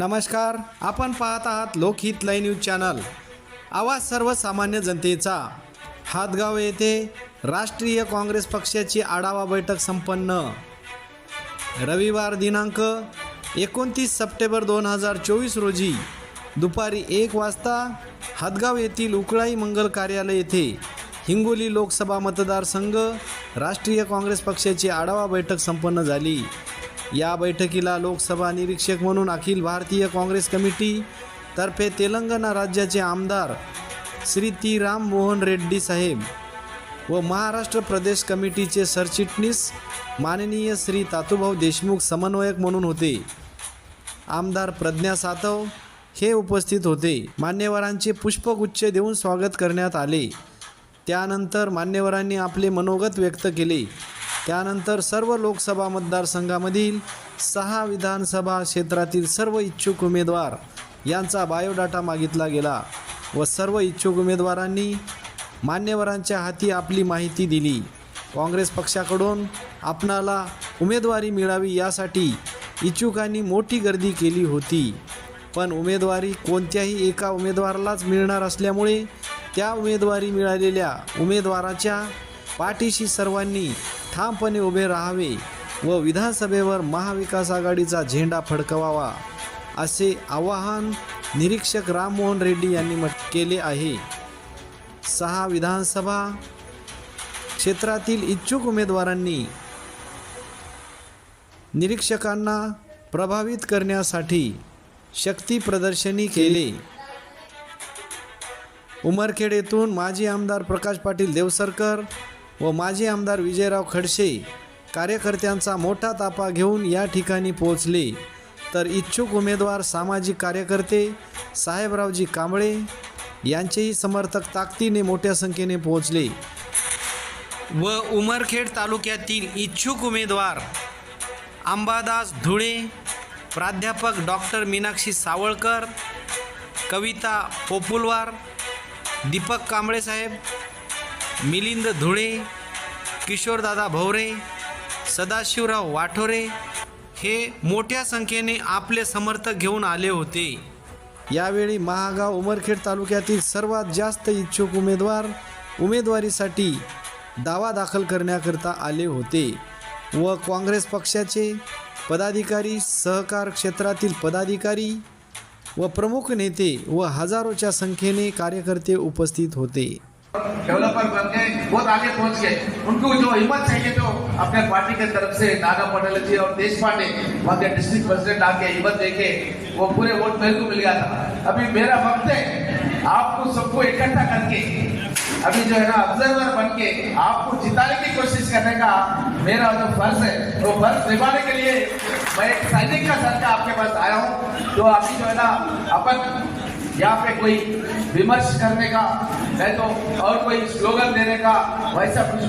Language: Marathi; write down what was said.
नमस्कार आपण पाहत आहात लोकहित लाईव्ह न्यूज चॅनल. आवाज सर्वसामान्य जनतेचा. हातगाव येथे राष्ट्रीय काँग्रेस पक्षाची आढावा बैठक संपन्न. रविवार दिनांक एकोणतीस सप्टेंबर दोन हजार चोवीस रोजी दुपारी एक वाजता हातगाव येथील उकळाई मंगल कार्यालय येथे हिंगोली लोकसभा मतदारसंघ राष्ट्रीय काँग्रेस पक्षाची आढावा बैठक संपन्न झाली. या बैठकीला लोकसभा निरीक्षक म्हणून अखिल भारतीय काँग्रेस कमिटी तर्फे तेलंगणा राज्याचे आमदार श्री ती राम मोहन रेड्डी साहेब व महाराष्ट्र प्रदेश कमिटीचे सरचिटणीस माननीय श्री तातुभाऊ देशमुख समन्वयक म्हणून होते. आमदार प्रज्ञा सातव हे उपस्थित होते. मान्यवरांचे पुष्पगुच्छ देऊन स्वागत करण्यात आले. त्यानंतर मान्यवरांनी आपले मनोगत व्यक्त केले. त्यानंतर सर्व लोकसभा मतदारसंघामधील सहा विधानसभा क्षेत्रातील सर्व इच्छुक उमेदवार यांचा बायोडाटा मागितला गेला व सर्व इच्छुक उमेदवारांनी मान्यवरांच्या हाती आपली माहिती दिली. काँग्रेस पक्षाकडून आपणाला उमेदवारी मिळावी यासाठी इच्छुकांनी मोठी गर्दी केली होती. पण उमेदवारी कोणत्याही एका उमेदवारालाच मिळणार असल्यामुळे त्या उमेदवारी मिळालेल्या उमेदवाराच्या पाठीशी सर्वांनी ठामपणे उभे राहावे व विधानसभेवर महाविकास आघाडीचा झेंडा फडकवावा असे आवाहन निरीक्षक राममोहन रेड्डी यांनी म्हट केले आहे. सहा विधानसभा क्षेत्रातील इच्छुक उमेदवारांनी निरीक्षकांना प्रभावित करण्यासाठी शक्ती प्रदर्शनी केले. उमरखेड येथून माजी आमदार प्रकाश पाटील देवसरकर व माजी आमदार विजयराव खडसे कार्यकर्त्यांचा मोठा तापा घेऊन या ठिकाणी पोहोचले. तर इच्छुक उमेदवार सामाजिक कार्यकर्ते साहेबरावजी कांबळे यांचेही समर्थक ताकदीने मोठ्या संख्येने पोहोचले. व उमरखेड तालुक्यातील इच्छुक उमेदवार अंबादास धुळे प्राध्यापक डॉक्टर मीनाक्षी सावळकर कविता पोपुलवार दीपक कांबळे साहेब मिलिंद धुळे किशोरदादा भवरे सदाशिवराव वाठोरे हे मोठ्या संख्येने आपले समर्थक घेऊन आले होते. यावेळी महागाव उमरखेड तालुक्यातील सर्वात जास्त इच्छुक उमेदवार उमेदवारीसाठी दावा दाखल करण्याकरता आले होते व काँग्रेस पक्षाचे पदाधिकारी सहकार क्षेत्रातील पदाधिकारी व प्रमुख नेते व हजारोच्या संख्येने कार्यकर्ते उपस्थित होते. डेवलपर बन गए, बहुत आगे पहुँच गए। उनको जो हिम्मत चाहिए तो अपने पार्टी के तरफ़ से नागा पटेल जी और देश पांडे वहाँ के डिस्ट्रिक्ट प्रेसिडेंट आके हिम्मत देके वो पूरे वोट मेरे को मिल गया था। अभी मेरा वक्त है, आपको सबको इकट्ठा करके, अभी जो है ना ऑब्जर्वर बन के आपको जिताने की कोशिश करने का मेरा जो फ़र्ज़ है, वो फ़र्ज़ निभाने के लिए मैं एक सैनिक का सर का आपके पास आया हूँ तो अभी जो है ना, अपन यहाँ पे कोई विमर्श करने का नहीं तो और कोई स्लोगन देने का वैसा कुछ